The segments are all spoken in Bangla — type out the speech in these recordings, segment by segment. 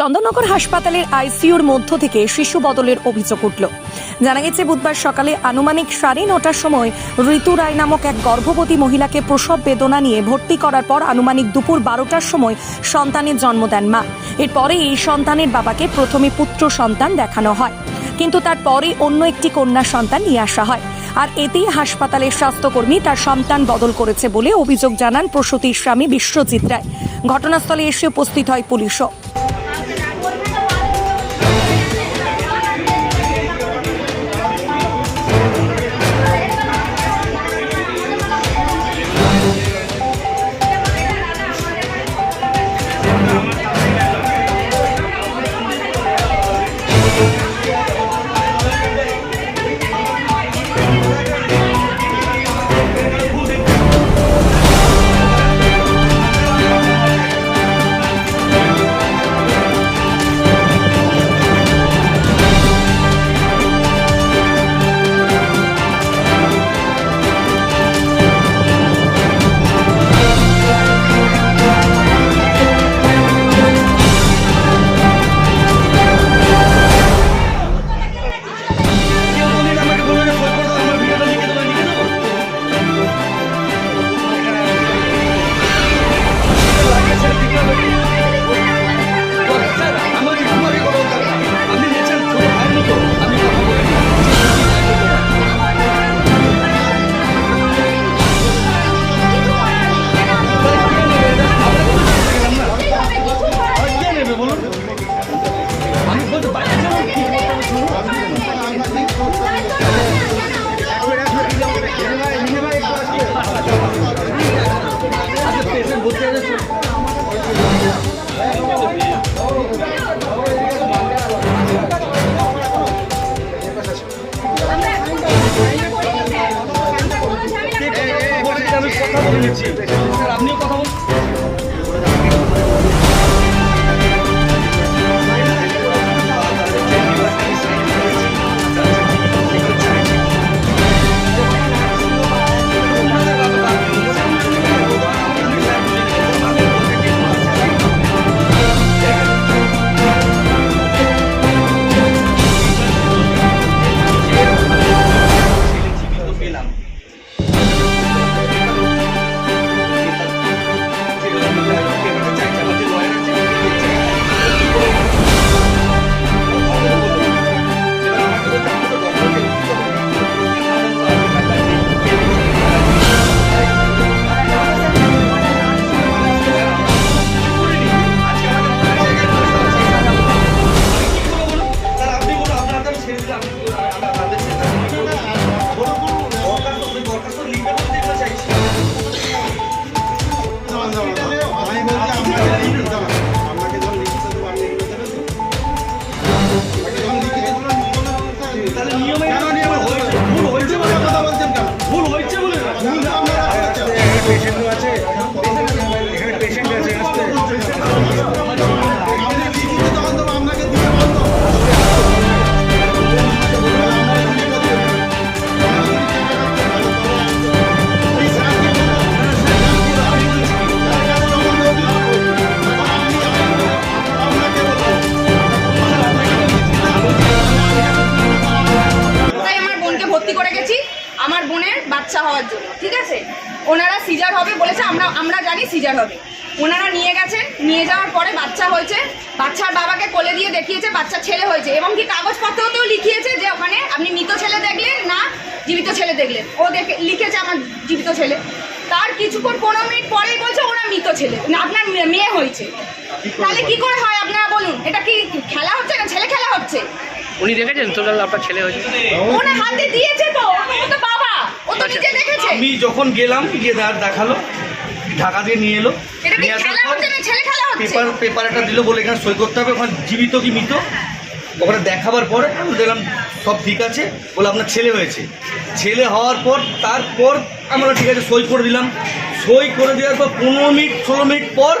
চন্দননগর হাসপাতালের আইসিইউর মধ্য থেকে শিশু বদলের অভিযোগ উঠল। জানা গেছে, বুধবার সকালে আনুমানিক সাড়ে নটার সময় ঋতু রায় নামক এক গর্ভবতী মহিলাকে প্রসব বেদনা নিয়ে ভর্তি করার পর আনুমানিক দুপুর বারোটার সময় সন্তানের জন্ম দেন মা। এরপরে এই সন্তানের বাবাকে প্রথমে পুত্র সন্তান দেখানো হয়। কিন্তু তারপরে অন্য একটি কন্যা সন্তান নিয়ে আসা হয়। আর এতেই হাসপাতালের স্বাস্থ্যকর্মী তার সন্তান বদল করেছে বলে অভিযোগ জানান প্রসূতির স্বামী বিশ্বজিৎ রায়। ঘটনাস্থলে এসে উপস্থিত হয় পুলিশও। সিজার হবে। ওনারা নিয়ে গেছেন নিয়ে যাওয়ার পরে বাচ্চা হয়েছে। বাচ্চার বাবাকে কোলে দিয়ে দেখিয়েছে বাচ্চা ছেলে হয়েছে। এবং কি কাগজপত্রতেও লিখিয়েছে যে ওখানে আপনি মৃত ছেলে দেখলেন না জীবিত ছেলে দেখলেন ও দেখে লিখেছে আমার জীবিত ছেলে। তার কিছুক্ষণ পনেরো মিনিট পরেই বলছে ওরা মৃত ছেলে। না আপনার মেয়ে হয়েছে। তাহলে কি করে হয় আপনারা বলুন? এটা কি খেলা হচ্ছে না ছেলে খেলা হচ্ছে? উনি দেখেছেন তোলাল আপনার ছেলে হয়েছে? ওনার হাতে দিয়েছে তো ও তো বাবা। ও তো নিজে দেখেছে। আমি যখন গেলাম গিয়ে দেখাল। ঢাকা দিয়ে নিয়ে এলো? নিয়ে আসার পর পেপার পেপার একটা দিল বলে এখানে সই করতে হবে ওখানে জীবিত কি মৃত? ওখানে দেখাবার পরে আমি দেখলাম সব ঠিক আছে। বলে আপনার ছেলে হয়েছে। ছেলে হওয়ার পর তারপর আমরা ঠিক আছে সই করে দিলাম। সই করে দেওয়ার পর পনেরো মিনিট ষোলো মিনিট পর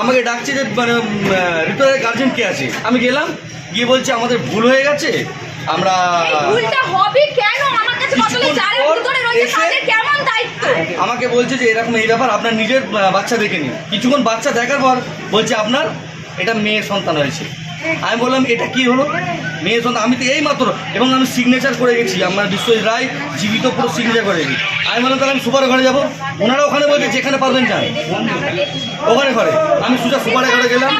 আমাকে ডাকছে যে মানে রিটায়ারের গার্জেন কে আছে। আমি গেলাম গিয়ে বলছে আমাদের ভুল হয়ে গেছে। আমরা ভুলটা হবে কেন? আমার কাছে বদলে কিছুক্ষণ ভিতরে রয়েছে তাদের কেমন দায়িত্ব? আমাকে বলছে যে এরকম এই ব্যাপার আপনার নিজের বাচ্চা দেখে নিন। কিছুক্ষণ বাচ্চা দেখার পর বলছে আপনার এটা মেয়ে সন্তান হয়েছে। আমি বললাম এটা কি হলো? মেয়ে সন্তান আমি তো এই মাত্র এবং আমি সিগনেচার করে গেছি আমার বিশ্বজিৎ রায় জীবিত পুরো সিগনেচার করে গেছি। আমি বললাম তাহলে আমি সুপার ঘরে যাব? ওনারা ওখানে বলছে যেখানে পারবেন যান। ওখানে ঘরে? আমি সোজা সুপারের ঘরে গেলাম।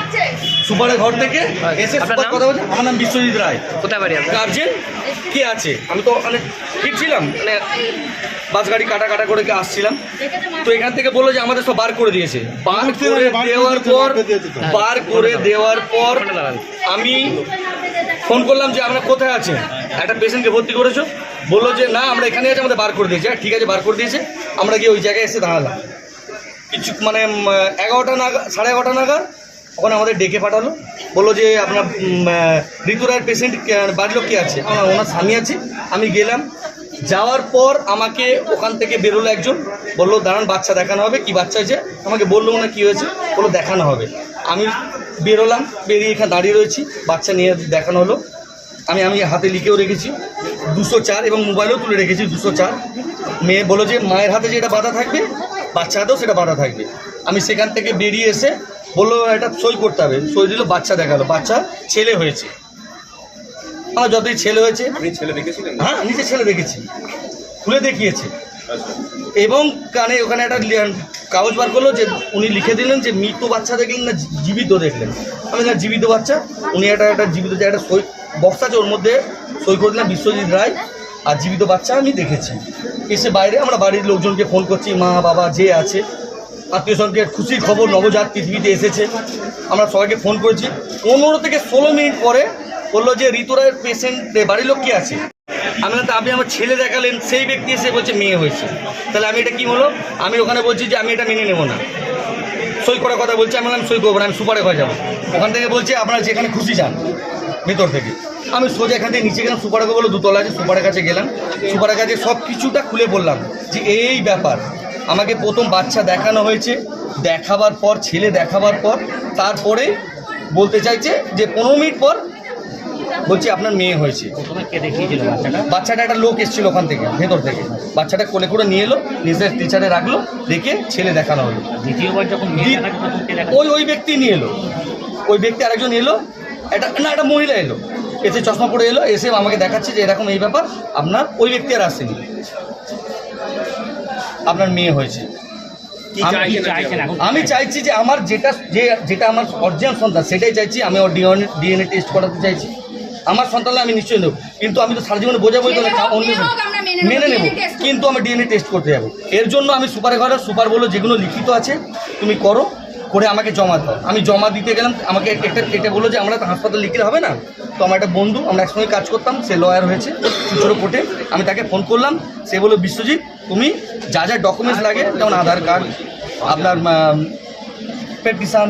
সুপারের ঘর থেকে এসে সুপার কথা বলছে আমার নাম বিশ্বজিৎ রায়। কোথায় বাড়ি গার্জেন কে আছে? আমি তো ওখানে ফিরছিলাম মানে বাস গাড়ি কাটা কাটা করে আসছিলাম। তো এখান থেকে বলল যে আমাদের সব বার করে দিয়েছে। বার করে দেওয়ার পর বার করে দেওয়ার পর আমি ফোন করলাম যে আমরা কোথায় আছেন? একটা পেশেন্টকে ভর্তি করেছ। বলল যে না আমরা এখানে আছি আমাদের বার করে দিয়েছে। হ্যাঁ, ঠিক আছে বার করে দিয়েছে। আমরা গিয়ে ওই জায়গায় এসে দাঁড়ালাম। কিছু মানে এগারোটা নাগাদ সাড়ে এগারোটা নাগাদ ওখানে আমাদের ডেকে পাঠালো। বলল যে আপনার উম, আহ, ঋতু রায়ের পেশেন্ট বাড়ির লোক কে আছে? আমার ওনার স্বামী আছে। আমি গেলাম। যাওয়ার পর আমাকে ওখান থেকে বেরোলো একজন। বলল দাঁড়ান বাচ্চা দেখানো হবে। কি বাচ্চা হয়েছে? আমাকে বলল না কি হয়েছে? বলল দেখানো হবে। আমি বেরোলাম বেরিয়ে এখানে দাঁড়িয়ে রয়েছি। বাচ্চা নিয়ে দেখানো হলো। আমি আমি হাতে লিখেও রেখেছি। দুশো চার এবং মোবাইলেও তুলে রেখেছি দুশো চার। মেয়ে বলো যে মায়ের হাতে যেটা বাধা থাকবে বাচ্চা হাতেও সেটা বাধা থাকবে। আমি সেখান থেকে বেরিয়ে এসে বলল এটা সই করতে হবে। সই দিল বাচ্চা দেখাল। বাচ্চা ছেলে হয়েছে। আমার যতই ছেলে হয়েছে হ্যাঁ নিজে ছেলে দেখেছি। খুলে দেখিয়েছে। আচ্ছা। এবং কানে ওখানে একটা কাগজ বার করল যে উনি লিখে দিলেন যে মৃত বাচ্চা দেখলেন না জীবিত দেখলেন। আমি না জীবিত বাচ্চা? উনি একটা একটা জীবিত যে একটা সই বক্স আছে ওর মধ্যে সই করে দিলাম বিশ্বজিৎ রায়। আর জীবিত বাচ্চা আমি দেখেছি। এসে বাইরে আমরা বাড়ির লোকজনকে ফোন করছি মা বাবা যে আছে আত্মীয় স্বজনকে খুশির খবর নবজাত পৃথিবীতে এসেছে। আমরা সবাইকে ফোন করেছি। পনেরো থেকে ষোলো মিনিট পরে বলল যে ঋতুরায়ের পেশেন্ট বাড়ির লোক কে আছে? আমি তা আপনি আমার ছেলে দেখালেন, সেই ব্যক্তি এসে বলছে মেয়ে হয়েছে। তাহলে আমি এটা কি হলো আমি ওখানে বলছি যে, আমি এটা মেনে নেব না। সই করার কথা বলছি, আমি বললাম, সই করব না, আমি সুপারে ঘরে যাব। ওখান থেকে বলছে, আপনারা যেখানে খুশি যান, ভেতর থেকে। আমি সোজা এখান থেকে নিচে গেলাম, সুপারে বলে দুতলা আছে, সুপারের কাছে গেলাম। সুপারের কাছে সব কিছুটা খুলে বললাম যে, এই ব্যাপার আমাকে প্রথম বাচ্চা দেখানো হয়েছে দেখাবার পর ছেলে দেখাবার পর তারপরে বলতে চাইছে যে পনেরো মিনিট পর বলছি আপনার মেয়ে হয়েছে। বাচ্চাটা? বাচ্চাটা একটা লোক এসেছিল ওখান থেকে ভেতর থেকে। বাচ্চাটা কোলে করে নিয়ে এলো নিজের টিচারে রাখল দেখে ছেলে দেখানো হলো। দ্বিতীয়বার যখন ওই ওই ব্যক্তি নিয়ে এলো। ওই ব্যক্তি আরেকজন এলো একটা না একটা মহিলা এলো। এসে চশমা পরে এলো এসে আমাকে দেখাচ্ছে যে এরকম এই ব্যাপার আপনার ওই ব্যক্তি আর আসেনি। আপনার মেয়ে হয়েছে। আমি- চাইছি যে আমার যেটা যে যেটা আমার অরিজিনাল সন্তান সেটাই চাইছি আমি ওর ডিএনএ ডিএনএ টেস্ট করাতে চাইছি। আমার সন্তানকে আমি নিশ্চয়ই নেব। কিন্তু আমি তো সারা জীবনে বোঝাবোই তো না, মেনে অন্য মেনে হোক, নেব, মেনে। কিন্তু আমি ডিএনএ টেস্ট করতে যাব। এর জন্য আমি সুপারে ঘরে সুপার বলল যেগুলো লিখিত আছে তুমি করো করে আমাকে জমা দাও। আমি জমা দিতে গেলাম আমাকে একটা এটা বলল যে আমরা তো হাসপাতাল লিখলে হবে না। তো আমার একটা বন্ধু আমরা একসঙ্গে কাজ করতাম সে লয়ার হয়েছে খুচরো কোর্টে আমি তাকে ফোন করলাম সে বলল বিশ্বজিৎ তুমি যা যা ডকুমেন্টস লাগে যেমন আধার কার্ড আপনার পেটিশন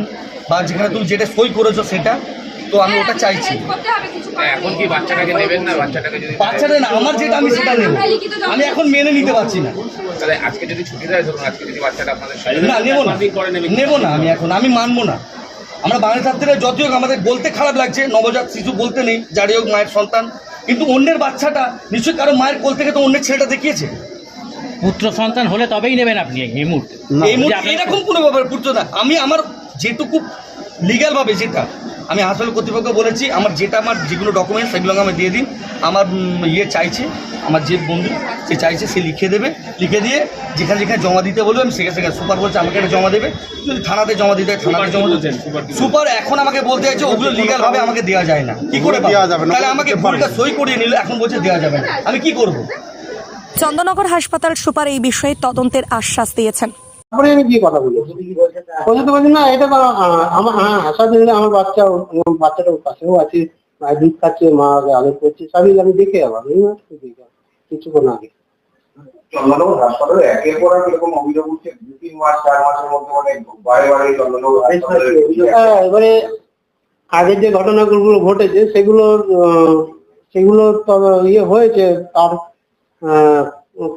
বা যেখানে তুমি যেটা সই করেছ সেটা তো আমি ওটা চাইছি। করার এখন কি বাচ্চাটাকে নেবেন না? বাচ্চাটাকে যদি বাচ্চাটা না আমার যেটা আমি সেটা নেব। আমি এখন মেনে নিতে পারছি না। তাহলে আজকে যদি ছুটি দেয় ধরুন আজকে যদি বাচ্চাটা আপনাদের না নেব না। নেব না আমি এখন আমি মানবো না। আমরা বাঙালি ছাত্রীরা যতই হোক আমাদের বলতে খারাপ লাগছে নবজাত শিশু বলতে নেই যারই হোক মায়ের সন্তান কিন্তু অন্যের বাচ্চাটা নিশ্চয়ই কারও মায়ের কোল থেকে তো অন্যের ছেলেটা দেখিয়েছে। পুত্র সন্তান হলে তবেই নেবেন আপনি এই মুহূর্তে। এই মুহূর্তে এরকম কোনো ব্যাপার পুত্র না আমি আমার যেটুকু লিগ্যালভাবে যেটা আমি হাসপাতাল কর্তৃপক্ষ বলেছি আমার যেটা আমার যেগুলো ডকুমেন্টস সেগুলো আমি দিয়ে দিন। আমার ইয়ে চাইছে আমার যে বন্ধু সে চাইছে সে লিখে দেবে। লিখে দিয়ে যেখানে যেখানে জমা দিতে বলবে আমি সেখানে সেখানে সুপার বলছে আমাকে এটা জমা দেবে। যদি থানাতে জমা দিতে হয় থানাতে জমা দিতে সুপার এখন আমাকে বলতে চাইছে ওগুলো লিগ্যাল ভাবে আমাকে দেওয়া যায় না। কি করে দেওয়া যাবে না, তাহলে আমাকে ভুলটা সই করিয়ে নিল এখন বলছে দেওয়া যাবে না। আমি কি করব? চন্দননগর হাসপাতাল সুপার এই বিষয়ে তদন্তের আশ্বাস দিয়েছেন। তারপরে আমি গিয়ে কথা বলতে তো বলছি না এটা তো আমার হ্যাঁ আমার বাচ্চা ও- বাচ্চাটা পাশেও আছে দুধ খাচ্ছে মা আগে করছে সবই আমি দেখে কিছুক্ষণ আগে। চন্দননগর হাসপাতালে একের পর এক এরকম অভিযোগ উঠছে দু তিন মাস চার মাসের মধ্যে মানে বারে বারে চন্দননগর হ্যাঁ, এবারে আগের যে ঘটনাগুলো ঘটেছে সেগুলো সেগুলো ইয়ে হয়েছে তার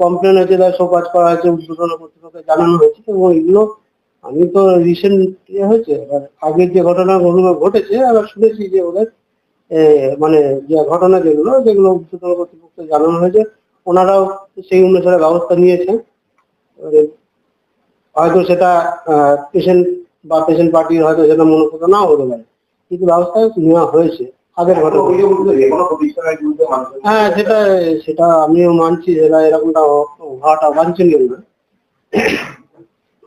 কমপ্লেন হয়েছে, তার শোকাজ করা হয়েছে, উদ্বোধন কর্তৃপক্ষকে জানানো হয়েছে এবং এগুলো আমি তো রিসেন্ট ইয়ে হয়েছে, এবার আগের যে ঘটনাগুলো ঘটেছে, আবার শুনেছি যে ওদের মানে যে ঘটনা যেগুলো যেগুলো উদ্বোধন কর্তৃপক্ষকে জানানো হয়েছে, ওনারাও সেই অনুসারে ব্যবস্থা নিয়েছেন। হয়তো সেটা পেশেন্ট বা পেশেন্ট পার্টির হয়তো সেটা মনোপুত নাও হতে পারে কিছু ব্যবস্থা নেওয়া হয়েছে। আগের ঘটনা হ্যাঁ সেটা সেটা আমিও মানছি যেটা এরকমটা হওয়াটা বাঞ্ছনীয় না?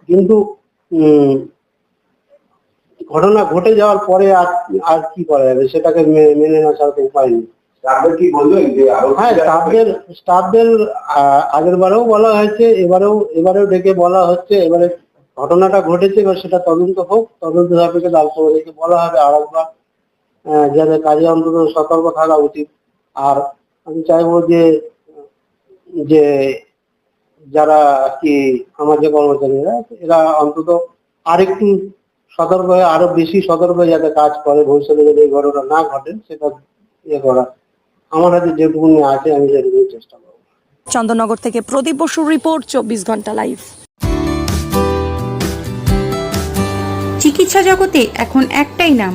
কিন্তু ঘটনা ঘটে যাওয়ার পরে আর আর কি করা যাবে? সেটাকে মেনে না ছাড়া তো উপায় নেই। হ্যাঁ স্টাফদের স্টাফদের আগের বারেও বলা হয়েছে এবারেও এবারেও ডেকে বলা হচ্ছে এবারে ঘটনাটা ঘটেছে এবার সেটা তদন্ত হোক তদন্ত সাপেক্ষে তারপর বলা হবে আর একবার আহ, যাদের কাজে অন্তত সতর্ক থাকা উচিত। আর আমি চাইব যে যে যারা কি আমার যে কর্মচারীরা এরা অন্তত আরেকটু সতর্ক হয়ে আরও বেশি সতর্ক হয়ে যাতে কাজ করে ভবিষ্যতে যদি এই ঘটনা না ঘটে সেটা ইয়ে করা। আমার হাতে যেটুকুনি আছে আমি সেটুকুনি চেষ্টা করব। চন্দননগর থেকে প্রদীপ বসুর রিপোর্ট চব্বিশ ঘণ্টা লাইভ। চিকিৎসা জগতে এখন একটাই নাম